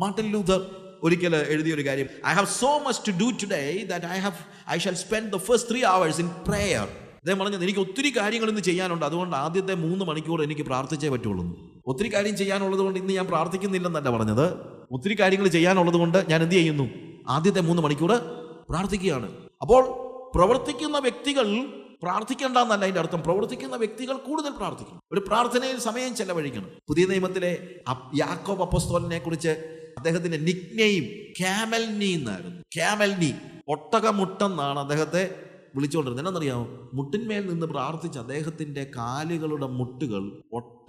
Martin Luther ഒരിക്കൽ എഴുതിയ ഒരു കാര്യം I have so much to do today that I have I shall spend the first three hours in prayer അദ്ദേഹം പറഞ്ഞത് എനിക്ക് ഒത്തിരി കാര്യങ്ങൾ ഇന്ന് ചെയ്യാനുണ്ട്. അതുകൊണ്ട് ആദ്യത്തെ മൂന്ന് മണിക്കൂർ എനിക്ക് പ്രാർത്ഥിച്ചേ പറ്റുള്ളൂ. ഒത്തിരി കാര്യം ചെയ്യാനുള്ളത് കൊണ്ട് ഇന്ന് ഞാൻ പ്രാർത്ഥിക്കുന്നില്ലെന്നല്ല പറഞ്ഞത്. ഒത്തിരി കാര്യങ്ങൾ ചെയ്യാനുള്ളത് കൊണ്ട് ഞാൻ എന്ത് ചെയ്യുന്നു? ആദ്യത്തെ മൂന്ന് മണിക്കൂർ പ്രാർത്ഥിക്കുകയാണ്. അപ്പോൾ പ്രവർത്തിക്കുന്ന വ്യക്തികൾ പ്രാർത്ഥിക്കേണ്ട എന്നല്ല അതിന്റെ അർത്ഥം. പ്രവർത്തിക്കുന്ന വ്യക്തികൾ കൂടുതൽ പ്രാർത്ഥിക്കും. ഒരു പ്രാർത്ഥനയിൽ സമയം ചെലവഴിക്കണം. പുതിയ നിയമത്തിലെ യാക്കോബ് അപ്പസ്തോലിനെ കുറിച്ച് അദ്ദേഹത്തിന്റെ നിക്നെയും ക്യാമൽനി എന്നായിരുന്നു. ക്യാമൽനി ഒട്ടകമുട്ടെന്നാണ് അദ്ദേഹത്തെ വിളിച്ചുകൊണ്ടിരുന്നത്. എന്നറിയാമോ മുട്ടിന്മേൽ നിന്ന് പ്രാർത്ഥിച്ച അദ്ദേഹത്തിന്റെ കാലുകളുടെ മുട്ടുകൾ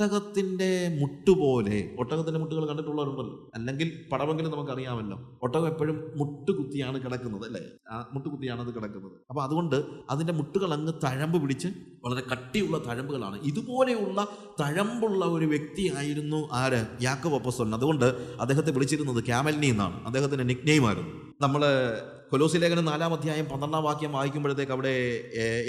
ഒട്ടകത്തിന്റെ മുട്ടുപോലെ ഒട്ടകത്തിന്റെ മുട്ടുകൾ കണ്ടിട്ടുള്ളവരുണ്ടല്ലോ. അല്ലെങ്കിൽ പടമെങ്കിലും നമുക്കറിയാമല്ലോ. ഒട്ടകം എപ്പോഴും മുട്ടുകുത്തിയാണ് കിടക്കുന്നത് അല്ലേ? ആ മുട്ടുകുത്തിയാണ് അത് കിടക്കുന്നത്. അപ്പൊ അതുകൊണ്ട് അതിന്റെ മുട്ടുകൾ അങ്ങ് തഴമ്പ് പിടിച്ച് വളരെ കട്ടിയുള്ള തഴമ്പുകളാണ്. ഇതുപോലെയുള്ള തഴമ്പുള്ള ഒരു വ്യക്തിയായിരുന്നു ആര്? യാക്കോബ് അപ്പസ്തോലൻ. അതുകൊണ്ട് അദ്ദേഹത്തെ വിളിച്ചിരുന്നത് ക്യാമലിനി എന്നാണ്. അദ്ദേഹത്തിന്റെ നിക്നെയിമായിരുന്നു നമ്മൾ കൊലോസി ലേഖനം നാലാം അധ്യായം പന്ത്രണ്ടാം വാക്യം വായിക്കുമ്പോഴത്തേക്ക് അവിടെ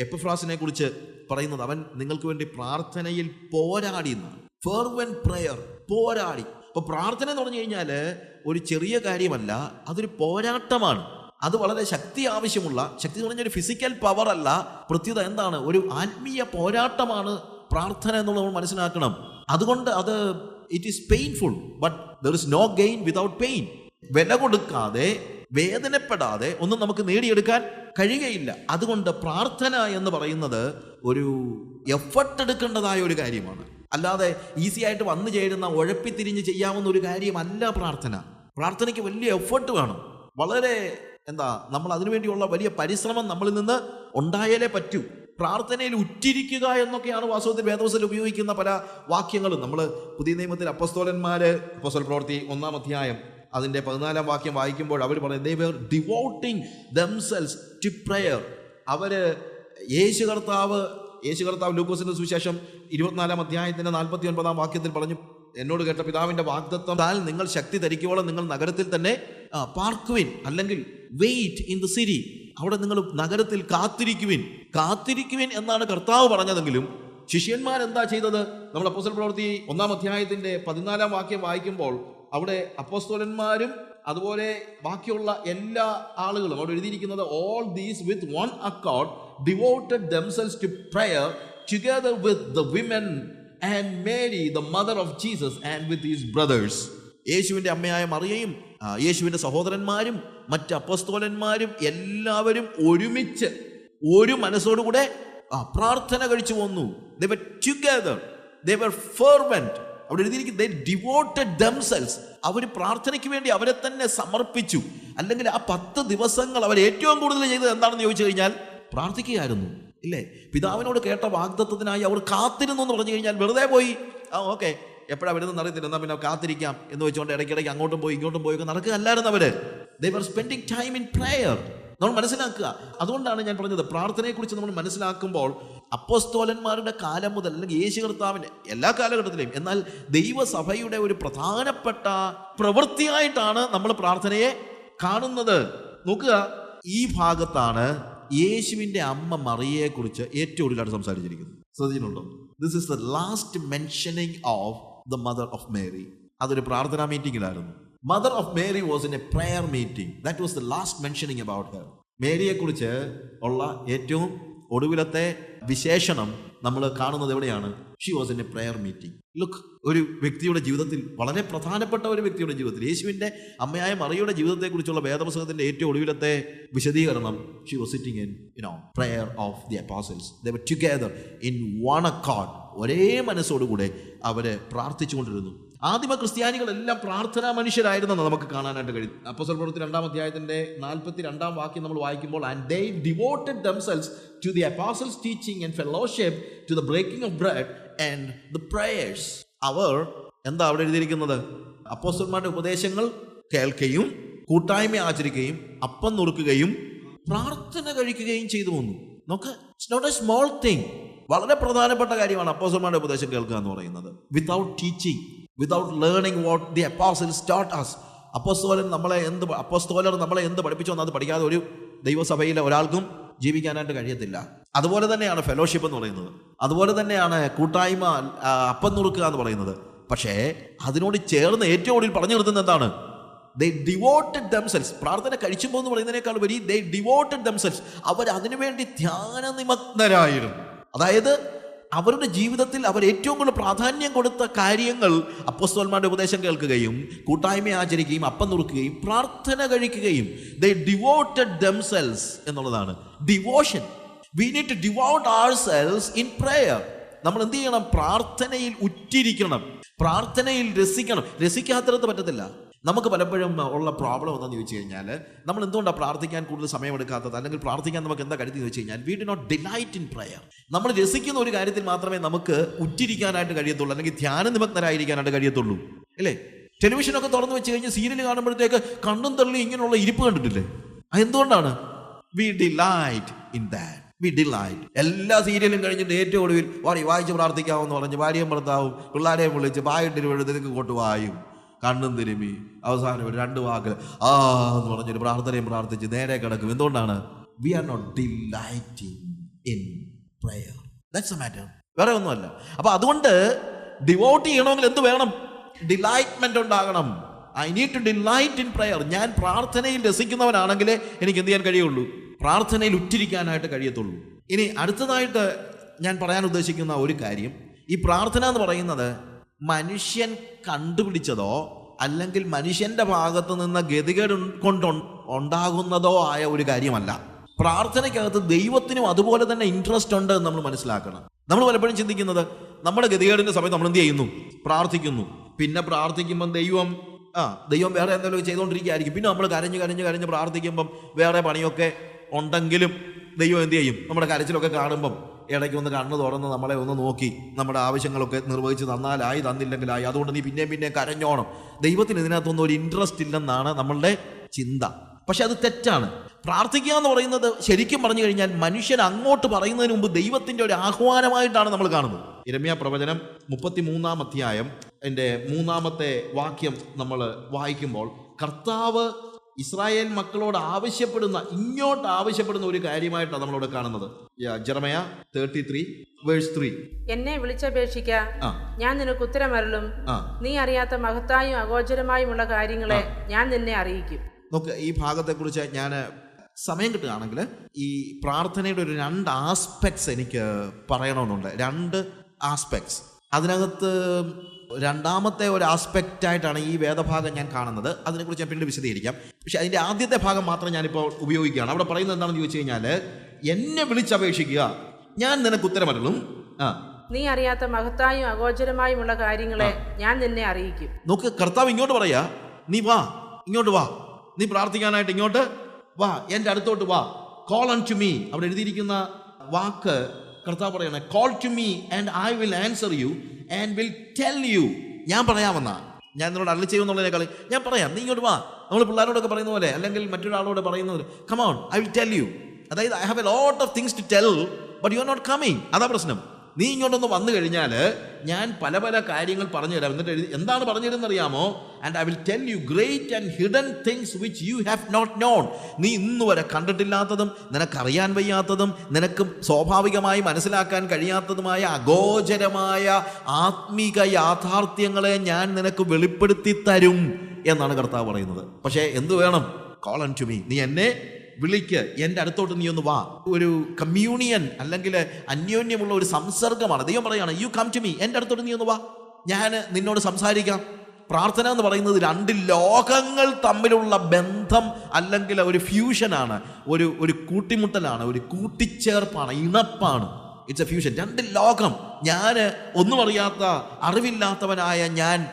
എപ്പിഫ്രാസിനെ കുറിച്ച് പറയുന്നത് അവൻ നിങ്ങൾക്ക് വേണ്ടി പ്രാർത്ഥനയിൽ പോരാടി എന്നാണ്. ഫെർവൻ പ്രയർ പോരാടി. അപ്പൊ പ്രാർത്ഥന എന്ന് പറഞ്ഞു കഴിഞ്ഞാൽ ഒരു ചെറിയ കാര്യമല്ല അതൊരു പോരാട്ടമാണ്. അത് വളരെ ശക്തി ആവശ്യമുള്ള ശക്തി എന്ന് പറഞ്ഞാൽ ഒരു ഫിസിക്കൽ പവർ അല്ല പ്രത്യുത എന്താണ്? ഒരു ആത്മീയ പോരാട്ടമാണ് പ്രാർത്ഥന എന്നുള്ളത് നമ്മൾ മനസ്സിലാക്കണം. അതുകൊണ്ട് അത് it is painful but there is no gain without pain വില കൊടുക്കാതെ വേദനപ്പെടാതെ ഒന്നും നമുക്ക് നേടിയെടുക്കാൻ കഴിയുകയില്ല. അതുകൊണ്ട് പ്രാർത്ഥന എന്ന് പറയുന്നത് ഒരു എഫർട്ട് എടുക്കേണ്ടതായ ഒരു കാര്യമാണ്. അല്ലാതെ ഈസി ആയിട്ട് വന്നു ചേരുന്ന ഉഴപ്പിത്തിരിഞ്ഞ് ചെയ്യാവുന്ന ഒരു കാര്യമല്ല പ്രാർത്ഥന. പ്രാർത്ഥനയ്ക്ക് വലിയ എഫേർട്ട് വേണം. വളരെ എന്താ നമ്മൾ അതിനുവേണ്ടിയുള്ള വലിയ പരിശ്രമം നമ്മളിൽ നിന്ന് ഉണ്ടായാലേ പറ്റൂ. പ്രാർത്ഥനയിൽ ഉറ്റിരിക്കുക എന്നൊക്കെയാണ് വാസ്തവത്തിൽ വേദവസത്തിൽ ഉപയോഗിക്കുന്ന പല വാക്യങ്ങളും. നമ്മൾ പുതിയ നിയമത്തിൽ അപ്പസ്തോലന്മാർ അപ്പസ്തോൽ പ്രവൃത്തി ഒന്നാം അധ്യായം അതിന്റെ പതിനാലാം വാക്യം വായിക്കുമ്പോൾ അവർ പറയും they devoting themselves to prayer അവർ യേശു കർത്താവ് യേശു കർത്താവ് ലൂക്കോസിന്റെ സുവിശേഷം ഇരുപത്തിനാലാം അധ്യായത്തിന്റെ നാൽപ്പത്തി ഒൻപതാം വാക്യത്തിൽ പറഞ്ഞു എന്നോട് കേട്ട പിതാവിന്റെ വാഗ്ദത്വത്താൽ നിങ്ങൾ ശക്തി ധരിക്കുവോളം നിങ്ങൾ നഗരത്തിൽ തന്നെ പാർക്കുവിൻ അല്ലെങ്കിൽ വെയിറ്റ് ഇൻ ദ സിരി അവിടെ നിങ്ങൾ നഗരത്തിൽ കാത്തിരിക്കുവിൻ. കാത്തിരിക്കുവിൻ എന്നാണ് കർത്താവ് പറഞ്ഞതെങ്കിലും ശിഷ്യന്മാർ എന്താ ചെയ്തത്? നമ്മൾ അപ്പോസ്റ്റൽ പ്രവൃത്തി ഒന്നാം അധ്യായത്തിന്റെ പതിനാലാം വാക്യം വായിക്കുമ്പോൾ അവിടെ അപ്പോസ്തോലന്മാരും അതുപോലെ ബാക്കിയുള്ള എല്ലാ ആളുകളും അവിടെ എഴുതിയിരിക്കുന്നത് all these with one account devoted themselves to prayer together with the women and Mary, the mother of Jesus, and with his brothers. യേശുവിന്റെ അമ്മയായ മറിയയും യേശുവിന്റെ സഹോദരന്മാരും മറ്റ് അപ്പസ്തോലന്മാരും എല്ലാവരും ഒരുമിച്ച് ഒരു മനസ്സോടുകൂടെ പ്രാർത്ഥന കഴിച്ചു വന്നു. ദേ ടുഗദർ ദേ വർ ഫെർവെന്റ് അവിടെ എഴുതിയിരിക്കും ദേ ഡിവോട്ടഡ് ദംസെൽസ് അവർ പ്രാർത്ഥനയ്ക്ക് വേണ്ടി അവരെ തന്നെ സമർപ്പിച്ചു. അല്ലെങ്കിൽ ആ പത്ത് ദിവസങ്ങൾ അവർ ഏറ്റവും കൂടുതൽ ചെയ്തത് എന്താണെന്ന് ചോദിച്ചു കഴിഞ്ഞാൽ പ്രാർത്ഥിക്കുകയായിരുന്നു. ഇല്ലേ? പിതാവിനോട് കേട്ട വാഗ്ദത്വത്തിനായി അവർ കാത്തിരുന്നു എന്ന് പറഞ്ഞു കഴിഞ്ഞാൽ വെറുതെ പോയി. ആ ഓക്കെ. എപ്പോഴാണ് വരുന്നതെന്ന് അറിയത്തില്ല. എന്നാൽ പിന്നെ കാത്തിരിക്കാം എന്ന് വെച്ചുകൊണ്ട് ഇടയ്ക്കിടയ്ക്ക് അങ്ങോട്ടും പോയി ഇങ്ങോട്ടും പോയി നടക്കുകയല്ലായിരുന്നു അവർ. They were spending time in prayer നമ്മൾ മനസ്സിലാക്കുക. അതുകൊണ്ടാണ് ഞാൻ പറഞ്ഞത് പ്രാർത്ഥനയെക്കുറിച്ച് നമ്മൾ മനസ്സിലാക്കുമ്പോൾ അപ്പോസ്തോലന്മാരുടെ കാലം മുതൽ അല്ലെങ്കിൽ യേശു കർത്താവിന്റെ എല്ലാ കാലഘട്ടത്തിലെയും എന്നാൽ ദൈവസഭയുടെ ഒരു പ്രധാനപ്പെട്ട പ്രവൃത്തിയായിട്ടാണ് നമ്മൾ പ്രാർത്ഥനയെ കാണുന്നത്. നോക്കുക. ഈ ഭാഗത്താണ് യേശുവിന്റെ അമ്മ മറിയയെക്കുറിച്ച് ഏറ്റവും കൂടുതലായിട്ട് സംസാരിച്ചിരിക്കുന്നത് ശ്രദ്ധിച്ചിട്ടുണ്ടോ? This is the last mentioning of the mother of Mary അതൊരു പ്രാർത്ഥനാ മീറ്റിംഗിലായിരുന്നു mother of Mary was in a prayer meeting that was the last mentioning about her മേരിയെക്കുറിച്ച് ഉള്ള ഏറ്റവും ഒടുവിലത്തെ വിശേഷണം നമ്മൾ കാണുന്നത് എവിടെയാണ്? She was in a prayer meeting look ഒരു വ്യക്തിയുടെ ജീവിതത്തിൽ വളരെ പ്രധാനപ്പെട്ട ഒരു വ്യക്തിയുടെ ജീവിതത്തിൽ യേശുവിന്റെ അമ്മയായ മറിയുടെ ജീവിതത്തെക്കുറിച്ചുള്ള വേദപുസ്തകത്തിന്റെ ഏറ്റവും ഒടുവിലത്തെ വിശദീകരണം she was sitting in you know prayer of the apostles the together in one accord ഒരേ മനസ്സോടുകൂടെ അവരെ പ്രാർത്ഥിച്ചുകൊണ്ടിരുന്നു. ആദിമ ക്രിസ്ത്യാനികളെല്ലാം പ്രാർത്ഥനാ മനുഷ്യരായിരുന്നെന്ന് നമുക്ക് കാണാനായിട്ട് കഴിയും അപ്പോസൽ പ്രവൃത്തി രണ്ടാം അധ്യായത്തിന്റെ നാൽപ്പത്തി രണ്ടാം വാക്യം നമ്മൾ വായിക്കുമ്പോൾ and they devoted themselves to the apostles teaching and fellowship to the breaking of bread and the prayers അവർ എന്താ അവിടെ എഴുതിയിരിക്കുന്നത്? അപ്പോസ്റ്റന്മാരുടെ ഉപദേശങ്ങൾ കേൾക്കുകയും കൂട്ടായ്മ ആചരിക്കുകയും അപ്പം നുറുക്കുകയും പ്രാർത്ഥന കഴിക്കുകയും ചെയ്തു വന്നു. നോക്ക് it's not a small thing വളരെ പ്രധാനപ്പെട്ട കാര്യമാണ് അപ്പോസ്റ്റന്മാരുടെ ഉപദേശം കേൾക്കുക എന്ന് പറയുന്നത്. Without teaching without learning what the apostle start us അപ്പോസ്തോലൻ നമ്മളെ എന്ത് അപ്പോസ്തോലർ നമ്മളെ എന്ത് പഠിപ്പിച്ചോ എന്നത് പഠിക്കാതെ ഒരു ദൈവസഭയിലെ ഒരാൾക്കും ജീവിക്കാനായിട്ട് കഴിയത്തില്ല. അതുപോലെ തന്നെയാണ് ഫെലോഷിപ്പ് എന്ന് പറയുന്നത്. അതുപോലെ തന്നെയാണ് കൂട്ടായ്മ അപ്പം നുറുക്കുക എന്ന് പറയുന്നത്. പക്ഷേ അതിനോട് ചേർന്ന് ഏറ്റവും ഒടുവിൽ പറഞ്ഞു നിർത്തുന്നത് എന്താണ്? ദേ ഡിവോട്ടഡ് ദംസെൽസ് പ്രാർത്ഥന കഴിച്ചുമ്പോൾ എന്ന് പറയുന്നതിനേക്കാൾ വരി ദേ ഡിവോട്ടഡ് ദംസെൽസ് അവർ അതിനുവേണ്ടി ധ്യാന നിമഗ്നരായിരുന്നു അതായത് അവരുടെ ജീവിതത്തിൽ അവർ ഏറ്റവും കൂടുതൽ പ്രാധാന്യം കൊടുത്ത കാര്യങ്ങൾ അപ്പസ്തോന്മാരുടെ ഉപദേശം കേൾക്കുകയും കൂട്ടായ്മ ആചരിക്കുകയും അപ്പം നുറുക്കുകയും പ്രാർത്ഥന കഴിക്കുകയും. ദ ഡിവോട്ടഡ് ദംസെൽസ് എന്നുള്ളതാണ്. Devotion we need to devote ourselves in prayer നമ്മൾ എന്ത് ചെയ്യണം? പ്രാർത്ഥനയിൽ ഉറ്റിരിക്കണം. പ്രാർത്ഥനയിൽ രസിക്കണം. രസിക്കാത്തത് പറ്റത്തില്ല. നമുക്ക് പലപ്പോഴും ഉള്ള പ്രോബ്ലം എന്താണെന്ന് ചോദിച്ചു കഴിഞ്ഞാൽ നമ്മൾ എന്തുകൊണ്ടാണ് പ്രാർത്ഥിക്കാൻ കൂടുതൽ സമയമെടുക്കാത്തത്? അല്ലെങ്കിൽ പ്രാർത്ഥിക്കാൻ നമുക്ക് എന്താ കരുതി ചോദിച്ചു കഴിഞ്ഞാൽ we do not delight in prayer നമ്മൾ രസിക്കുന്ന ഒരു കാര്യത്തിൽ മാത്രമേ നമുക്ക് ഉറ്റിരിക്കാനായിട്ട് കഴിയത്തുള്ളൂ അല്ലെങ്കിൽ ധ്യാന നിമഗ്നരായിരിക്കാനായിട്ട് കഴിയത്തുള്ളൂ. അല്ലേ ടെലിവിഷനൊക്കെ തുറന്നു വെച്ച് കഴിഞ്ഞ് സീരിയൽ കാണുമ്പോഴത്തേക്ക് കണ്ണും തള്ളി ഇങ്ങനെയുള്ള ഇരിപ്പ് കണ്ടിട്ടില്ലേ? അതെന്തുകൊണ്ടാണ്? We delight in that we എല്ലാ സീരിയലും കഴിഞ്ഞിട്ട് ഏറ്റവും ഒടുവിൽ വാരി വായിച്ച് പ്രാർത്ഥിക്കാമെന്ന് പറഞ്ഞ് ഭാര്യയും ഭർത്താവും പിള്ളേരെയും വിളിച്ച് ബായിട്ടിന് വേണ്ടി നിനക്ക് കൊണ്ട് വായും. കണ്ണും തിരുമി. അവസാനം ഒരു രണ്ട് വാക്ക് ആ എന്ന് പറഞ്ഞൊരു പ്രാർത്ഥനയും പ്രാർത്ഥിച്ച് നേരെ കിടക്കും. എന്തുകൊണ്ടാണ്? We are not delighting in prayer that's വേറെ ഒന്നുമല്ല. അപ്പൊ അതുകൊണ്ട് ഡിവോട്ട് ചെയ്യണമെങ്കിൽ എന്ത് വേണം? ഡിലൈറ്റ്മെന്റ് ഉണ്ടാകണം. I need to delight in prayer ഞാൻ പ്രാർത്ഥനയിൽ രസിക്കുന്നവനാണെങ്കിലേ എനിക്ക് എന്ത് ചെയ്യാൻ കഴിയുള്ളൂ? പ്രാർത്ഥനയിൽ ഉറ്റിരിക്കാനായിട്ട് കഴിയത്തുള്ളൂ. ഇനി അടുത്തതായിട്ട് ഞാൻ പറയാൻ ഉദ്ദേശിക്കുന്ന ഒരു കാര്യം. ഈ പ്രാർത്ഥന എന്ന് പറയുന്നത് മനുഷ്യൻ കണ്ടുപിടിച്ചതോ അല്ലെങ്കിൽ മനുഷ്യന്റെ ഭാഗത്ത് നിന്ന് ഗതികേട് കൊണ്ട് ഉണ്ടാകുന്നതോ ആയ ഒരു കാര്യമല്ല. പ്രാർത്ഥനയ്ക്കകത്ത് ദൈവത്തിനും അതുപോലെ തന്നെ ഇൻട്രസ്റ്റ് ഉണ്ട് എന്ന് നമ്മൾ മനസ്സിലാക്കണം. നമ്മൾ പലപ്പോഴും ചിന്തിക്കുന്നത് നമ്മുടെ ഗതികേടിന്റെ സമയത്ത് നമ്മൾ എന്ത് ചെയ്യുന്നു? പ്രാർത്ഥിക്കുന്നു. പിന്നെ പ്രാർത്ഥിക്കുമ്പം ദൈവം ആ ദൈവം വേറെ എന്തെങ്കിലും ചെയ്തുകൊണ്ടിരിക്കുകയായിരിക്കും. പിന്നെ നമ്മൾ കരഞ്ഞ് കരഞ്ഞ് കരഞ്ഞ് പ്രാർത്ഥിക്കുമ്പം വേറെ പണിയൊക്കെ ഉണ്ടെങ്കിലും ദൈവം എന്ത് ചെയ്യും? നമ്മുടെ കരച്ചിലൊക്കെ കാണുമ്പം ഇടയ്ക്ക് ഒന്ന് കണ്ണു തുറന്ന് നമ്മളെ ഒന്ന് നോക്കി. നമ്മുടെ ആവശ്യങ്ങളൊക്കെ നിർവഹിച്ച് തന്നാലായി തന്നില്ലെങ്കിലായി. അതുകൊണ്ട് നീ പിന്നെയും പിന്നെയും കരഞ്ഞോണം. ദൈവത്തിന് ഇതിനകത്തൊന്നും ഒരു ഇൻട്രസ്റ്റ് ഇല്ലെന്നാണ് നമ്മളുടെ ചിന്ത. പക്ഷെ അത് തെറ്റാണ്. പ്രാർത്ഥിക്കുക എന്ന് പറയുന്നത് ശരിക്കും പറഞ്ഞു കഴിഞ്ഞാൽ മനുഷ്യൻ അങ്ങോട്ട് പറയുന്നതിന് മുമ്പ് ദൈവത്തിന്റെ ഒരു ആഹ്വാനമായിട്ടാണ് നമ്മൾ കാണുന്നത്. ഇരമ്യ പ്രവചനം മുപ്പത്തി മൂന്നാം അധ്യായം എന്റെ മൂന്നാമത്തെ വാക്യം നമ്മൾ വായിക്കുമ്പോൾ കർത്താവ് ഇസ്രായേൽ മക്കളോട് ആവശ്യപ്പെടുന്ന ഇങ്ങോട്ട് ആവശ്യപ്പെടുന്ന ഒരു കാര്യമായിട്ടാണ് നമ്മളോട് കാണുന്നത്. Jeremiah thirty three verse three എന്നെ വിളിച്ചപേക്ഷിക്ക. ഞാൻ നിനക്ക് ഉത്തരമരളും. ആ. നീ അറിയാത്ത മഹത്തായും അഗോചരമായുമുള്ള കാര്യങ്ങളെ ഞാൻ നിന്നെ അറിയിക്കും. നോക്ക് ഈ ഭാഗത്തെ കുറിച്ച് ഞാൻ സമയം കിട്ടുകയാണെങ്കിൽ ഈ പ്രാർത്ഥനയുടെ ഒരു രണ്ട് ആസ്പെക്ട്സ് എനിക്ക് പറയണമെന്നുണ്ട്. രണ്ട് ആസ്പെക്ട്സ് അതിനകത്ത് രണ്ടാമത്തെ ഒരു ആസ്പെക്റ്റ് ആയിട്ടാണ് ഈ വേദഭാഗം ഞാൻ കാണുന്നത്. അതിനെക്കുറിച്ച് ഞാൻ പിന്നീട് വിശദീകരിക്കാം. പക്ഷേ അതിന്റെ ആദ്യത്തെ ഭാഗം മാത്രം ഞാനിപ്പോൾ ഉപയോഗിക്കുകയാണ്. അവിടെ പറയുന്നത് എന്താണെന്ന് ചോദിച്ചു കഴിഞ്ഞാൽ എന്നെ വിളിച്ചപേക്ഷിക്കുക. ഞാൻ നിനക്ക് ഉത്തരമരളും ആ. നീ അറിയാത്ത മഹത്തായും അഗോചരമായുമുള്ള കാര്യങ്ങളെ ഞാൻ നിന്നെ അറിയിക്കും. നോക്ക് കർത്താവ് ഇങ്ങോട്ട് പറയാ നീ വാ ഇങ്ങോട്ട് വാ. നീ പ്രാർത്ഥിക്കാനായിട്ട് ഇങ്ങോട്ട് വാ. എന്റെ അടുത്തോട്ട് വാ. കോൾ ഓൺ ടു മീ അവിടെ എഴുതിയിരിക്കുന്ന വാക്ക് കർത്താവ് പറയണേ call to me and I will answer you and will tell you ഞാൻ പറയാമെന്നാ ഞാൻ നിന്നോട് അള്ളി ചെയ്യുന്നുള്ളതിനേക്കാൾ ഞാൻ പറയാം. നീ ഇങ്ങോട്ട് വാ. നമ്മൾ പിള്ളേരോടൊക്കെ പറയുന്ന പോലെ അല്ലെങ്കിൽ മറ്റൊരാളോട് പറയുന്ന പോലെ come on I will tell you അതായത് I have a lot of things to tell but you are not coming അതാ പ്രശ്നം. നീ ഇങ്ങോട്ടൊന്ന് വന്നു കഴിഞ്ഞാൽ ഞാൻ പല പല കാര്യങ്ങൾ പറഞ്ഞു തരാം എന്നിട്ട് എഴുതി എന്താണ് പറഞ്ഞു തരുന്നത് അറിയാമോ and I will tell you great and hidden things which you have not known നീ ഇന്ന് വരെ കണ്ടിട്ടില്ലാത്തതും നിനക്കറിയാൻ വയ്യാത്തതും നിനക്ക് സ്വാഭാവികമായി മനസ്സിലാക്കാൻ കഴിയാത്തതുമായ അഗോചരമായ ആത്മീക യാഥാർത്ഥ്യങ്ങളെ ഞാൻ നിനക്ക് വെളിപ്പെടുത്തി തരും എന്നാണ് കർത്താവ് പറയുന്നത്. പക്ഷേ എന്ത് വേണം? അൺ ടു മീ നീ എന്നെ വിളിക്ക് എന്റെ അടുത്തോട്ട് നീ ഒന്ന് വാ. ഒരു കമ്മ്യൂണിയൻ അല്ലെങ്കിൽ അന്യോന്യമുള്ള ഒരു സംസർഗമാണ്. ദൈവം പറയുകയാണ് യു കം ടു മീ എന്റെ അടുത്തോട്ട് നീ ഒന്ന് വാ. ഞാൻ നിന്നോട് സംസാരിക്കാം. പ്രാർത്ഥന എന്ന് പറയുന്നത് രണ്ട് ലോകങ്ങൾ തമ്മിലുള്ള ബന്ധം അല്ലെങ്കിൽ ഒരു ഫ്യൂഷനാണ് ഒരു ഒരു കൂട്ടിമുട്ടലാണ് ഒരു കൂട്ടിച്ചേർപ്പാണ് ഇണപ്പാണ്. ഇറ്റ്സ് എ ഫ്യൂഷൻ രണ്ട് ലോകം. ഞാൻ ഒന്നും അറിയാത്ത അറിവില്ലാത്തവനായ ഞാൻ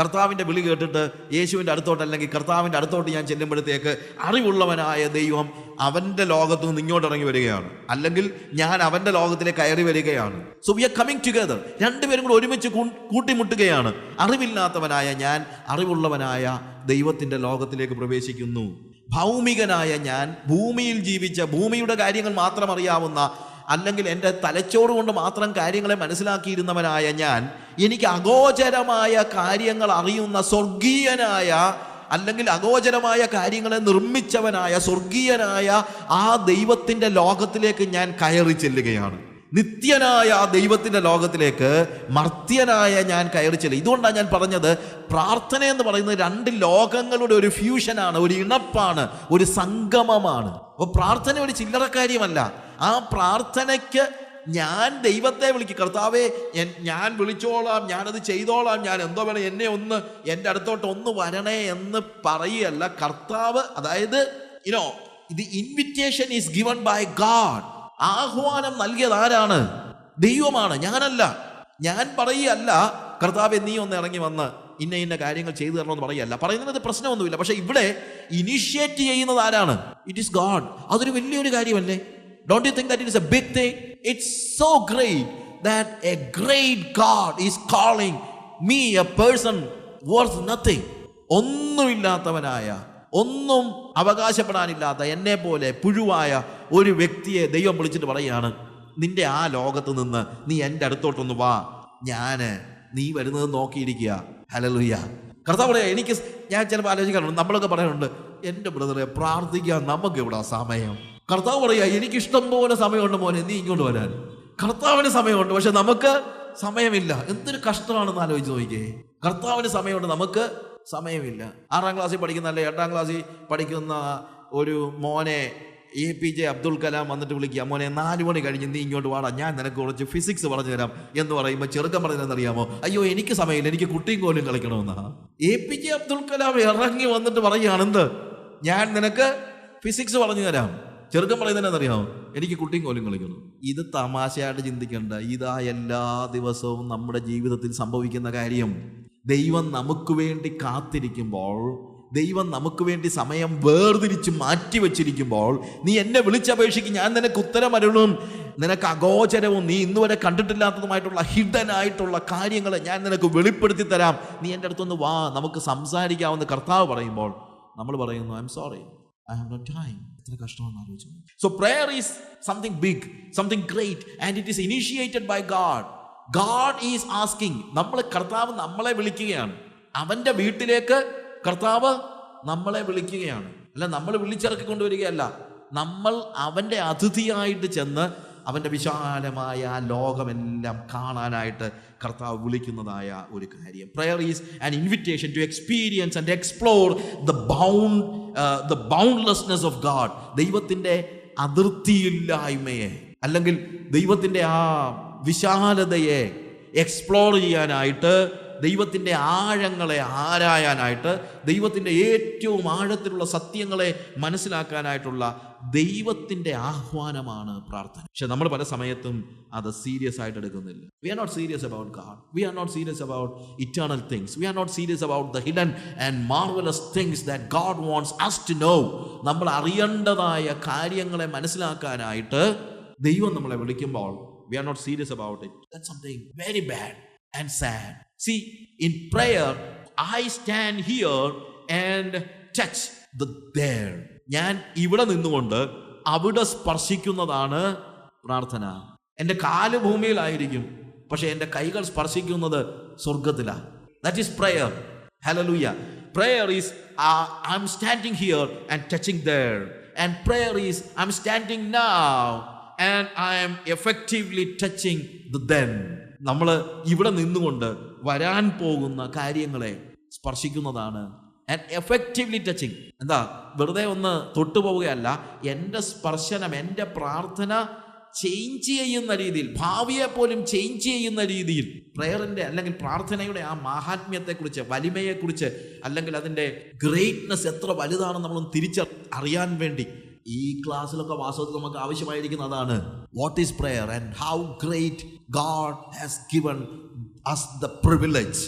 കർത്താവിന്റെ വിളി കേട്ടിട്ട് യേശുവിന്റെ അടുത്തോട്ട് അല്ലെങ്കിൽ കർത്താവിന്റെ അടുത്തോട്ട് ഞാൻ ചെല്ലുമ്പോഴത്തേക്ക് അറിവുള്ളവനായ ദൈവം അവന്റെ ലോകത്ത് നിന്ന് ഇങ്ങോട്ട് ഇറങ്ങി വരികയാണ്. അല്ലെങ്കിൽ ഞാൻ അവന്റെ ലോകത്തിലേക്ക് കയറി വരികയാണ്. So we are coming together രണ്ടുപേരും കൂടെ ഒരുമിച്ച് കൂട്ടിമുട്ടുകയാണ്. അറിവില്ലാത്തവനായ ഞാൻ അറിവുള്ളവനായ ദൈവത്തിന്റെ ലോകത്തിലേക്ക് പ്രവേശിക്കുന്നു. ഭൗമികനായ ഞാൻ ഭൂമിയിൽ ജീവിച്ച ഭൂമിയുടെ കാര്യങ്ങൾ മാത്രം അറിയാവുന്ന അല്ലെങ്കിൽ എന്റെ തലച്ചോറ് കൊണ്ട് മാത്രം കാര്യങ്ങളെ മനസ്സിലാക്കിയിരുന്നവനായ ഞാൻ എനിക്ക് അഗോചരമായ കാര്യങ്ങൾ അറിയുന്ന സ്വർഗീയനായ അല്ലെങ്കിൽ അഗോചരമായ കാര്യങ്ങളെ നിർമ്മിച്ചവനായ സ്വർഗീയനായ ആ ദൈവത്തിന്റെ ലോകത്തിലേക്ക് ഞാൻ കയറി ചെല്ലുകയാണ്. നിത്യനായ ആ ദൈവത്തിന്റെ ലോകത്തിലേക്ക് മർത്യനായ ഞാൻ കയറി ചെല്ലും. ഇതുകൊണ്ടാണ് ഞാൻ പറഞ്ഞത് പ്രാർത്ഥന എന്ന് പറയുന്നത് രണ്ട് ലോകങ്ങളുടെ ഒരു ഫ്യൂഷനാണ് ഒരു ഇണപ്പാണ് ഒരു സംഗമമാണ്. അപ്പോൾ പ്രാർത്ഥന ഒരു ചില്ലറ കാര്യമല്ല. ആ പ്രാർത്ഥനയ്ക്ക് ഞാൻ ദൈവത്തെ വിളിക്കും. കർത്താവേ ഞാൻ വിളിച്ചോളാം ഞാനത് ചെയ്തോളാം ഞാൻ എന്തോ വേണം എന്നെ ഒന്ന് എന്റെ അടുത്തോട്ട് ഒന്ന് വരണേ എന്ന് പറയുകയല്ല കർത്താവ് അതായത് ഇനോ ഇത് invitation is given by God ആഹ്വാനം നൽകിയത് ആരാണ്? ദൈവമാണ്. ഞാനല്ല. ഞാൻ പറയുകയല്ല കർത്താവെ നീ ഒന്ന് ഇറങ്ങി വന്ന് ഇന്ന ഇന്ന കാര്യങ്ങൾ ചെയ്തു തരണമെന്ന് പറയല്ല പറയുന്നത് പ്രശ്നമൊന്നുമില്ല. പക്ഷെ ഇവിടെ ഇനിഷ്യേറ്റ് ചെയ്യുന്നത് ആരാണ്? ഇറ്റ് ഈസ് ഗാഡ് അതൊരു വലിയൊരു കാര്യമല്ലേ? Don't you think that it is a big thing? It's so great that a great God is calling me, a person worth nothing. ഒന്നുമില്ലാത്തവനായ ഒന്നും അവകാശപ്പെടാനില്ലാത്ത എന്നെ പോലെ പുഴുവായ ഒരു വ്യക്തിയെ ദൈവം വിളിച്ചിട്ട് പറയുകയാണ് നിന്റെ ആ ലോകത്ത് നിന്ന് നീ എന്റെ അടുത്തോട്ടൊന്ന് വാ ഞാൻ നീ വരുന്നത് നോക്കിയിരിക്കുക ഹലലുയ്യ കർത്താവ് പറയാ എനിക്ക് ഞാൻ ചിലപ്പോൾ ആലോചിക്കാറുണ്ട് നമ്മളൊക്കെ പറയാറുണ്ട് എന്റെ ബ്രദറെ പ്രാർത്ഥിക്കാൻ നമുക്ക് ഇവിടെ സമയം കർത്താവ് പറയാ എനിക്ക് ഇഷ്ടം പോലെ സമയമുണ്ട് മോനെ നീ ഇങ്ങോട്ട് വരാൻ. കർത്താവിന് സമയമുണ്ട് പക്ഷെ നമുക്ക് സമയമില്ല. എന്തൊരു കഷ്ടമാണെന്ന് ആലോചിച്ച് നോക്കിയേ. കർത്താവിന് സമയമുണ്ട് നമുക്ക് സമയമില്ല. ആറാം ക്ലാസ്സിൽ പഠിക്കുന്ന അല്ലെ എട്ടാം ക്ലാസ്സിൽ പഠിക്കുന്ന ഒരു മോനെ A P J Abdul Kalam വന്നിട്ട് വിളിക്കുക മോനെ നാല് മണി കഴിഞ്ഞ് നീ ഇങ്ങോട്ട് വാടാ ഞാൻ നിനക്ക് കുറച്ച് ഫിസിക്സ് പറഞ്ഞു തരാം എന്ന് പറയുമ്പോൾ ചെറുക്കം പറഞ്ഞതെന്നറിയാമോ അയ്യോ എനിക്ക് സമയമില്ല എനിക്ക് കുട്ടിയും കോലും കളിക്കണമെന്നാ. A P J Abdul Kalam ഇറങ്ങി വന്നിട്ട് പറയുകയാണെന്ത് ഞാൻ നിനക്ക് ഫിസിക്സ് പറഞ്ഞു തരാം. ചെറുക്കം പറയുന്നതെന്നറിയാമോ എനിക്ക് കുട്ടിയും കോലും കളിക്കുന്നു. ഇത് തമാശയായിട്ട് ചിന്തിക്കേണ്ട. ഇതാ എല്ലാ ദിവസവും നമ്മുടെ ജീവിതത്തിൽ സംഭവിക്കുന്ന കാര്യം. ദൈവം നമുക്ക് വേണ്ടി കാത്തിരിക്കുമ്പോൾ ദൈവം നമുക്ക് വേണ്ടി സമയം വേർതിരിച്ച് മാറ്റി വെച്ചിരിക്കുമ്പോൾ നീ എന്നെ വിളിച്ചപേക്ഷിക്കും ഞാൻ നിനക്ക് ഉത്തരമരുളും നിനക്ക് അഗോചരവും നീ ഇന്നുവരെ കണ്ടിട്ടില്ലാത്തതുമായിട്ടുള്ള ഹിഡനായിട്ടുള്ള കാര്യങ്ങൾ ഞാൻ നിനക്ക് വെളിപ്പെടുത്തി തരാം. നീ എന്റെ അടുത്തൊന്ന് വാ നമുക്ക് സംസാരിക്കാമെന്ന് കർത്താവ് പറയുമ്പോൾ നമ്മൾ പറയുന്നു I'm sorry I have no time എത്ര കഷ്ടമാണെന്ന് ആലോചിച്ചു. So prayer is something big something great and it is initiated by God God is asking നമ്മൾ കർത്താവ് നമ്മളെ വിളിക്കുകയാണ്. അവന്റെ വീട്ടിലേക്ക് കർത്താവ് നമ്മളെ വിളിക്കുകയാണ്. അല്ല നമ്മൾ വിളിച്ചിറക്കി കൊണ്ടുവരികയല്ല നമ്മൾ അവന്റെ അതിഥിയായിട്ട് ചെന്ന് അവന്റെ വിശാലമായ ആ ലോകമെല്ലാം കാണാനായിട്ട് കർത്താവ് വിളിക്കുന്നതായ ഒരു കാര്യം. Prayer is an invitation to experience and explore the bound the boundlessness of God ദൈവത്തിന്റെ അതിർത്തിയില്ലായ്മയെ അല്ലെങ്കിൽ ദൈവത്തിന്റെ ആ വിശാലതയെ എക്സ്പ്ലോർ ചെയ്യാനായിട്ട് ദൈവത്തിന്റെ ആഴങ്ങളെ ആരായാനായിട്ട് ദൈവത്തിന്റെ ഏറ്റവും ആഴത്തിലുള്ള സത്യങ്ങളെ മനസ്സിലാക്കാനായിട്ടുള്ള ദൈവത്തിന്റെ ആഹ്വാനമാണ് പ്രാർത്ഥന. പക്ഷെ നമ്മൾ പല സമയത്തും അത് സീരിയസ് ആയിട്ട് എടുക്കുന്നില്ല. We are not serious about God we are not serious about eternal things we are not serious about the hidden and marvellous things that God wants us to know നമ്മൾ അറിയേണ്ടതായ കാര്യങ്ങളെ മനസ്സിലാക്കാനായിട്ട് ദൈവം നമ്മളെ വിളിക്കുമ്പോൾ we are not serious about it That's something very bad and sad. See, in prayer, I stand here and touch the there. ഞാൻ ഇവിടെ നിന്നുകൊണ്ട് അവിടെ സ്പർശിക്കുന്നതാണ് പ്രാർത്ഥന. എന്റെ കാൽ ഭൂമിയിലായിരിക്കും പക്ഷെ എന്റെ കൈകൾ സ്പർശിക്കുന്നത് സ്വർഗത്തിലാണ് that is prayer hallelujah prayer is I'm standing here and touching there and prayer is I'm standing now and I'm effectively touching then നമ്മൾ ഇവിടെ നിന്നുകൊണ്ട് വരാൻ പോകുന്ന കാര്യങ്ങളെ സ്പർശിക്കുന്നതാണ്. ആൻഡ് എഫക്റ്റീവ്ലി ടച്ചിങ് എന്താ? വെറുതെ ഒന്ന് തൊട്ടുപോവുകയല്ല എന്റെ സ്പർശനം എന്റെ പ്രാർത്ഥന ചേഞ്ച് ചെയ്യുന്ന രീതിയിൽ ഭാവിയെ പോലും ചേഞ്ച് ചെയ്യുന്ന രീതിയിൽ പ്രെയറിന്റെ അല്ലെങ്കിൽ പ്രാർത്ഥനയുടെ ആ മാഹാത്മ്യത്തെക്കുറിച്ച് വലിമയെക്കുറിച്ച് അല്ലെങ്കിൽ അതിന്റെ ഗ്രേറ്റ്നെസ് എത്ര വലുതാണെന്ന് നമ്മൾ തിരിച്ച അറിയാൻ വേണ്ടി ഈ ക്ലാസ്സിലൊക്കെ വാസ്തവത്തിൽ നമുക്ക് ആവശ്യമായിരിക്കുന്നതാണ്. What is prayer and how great God has given us the privilege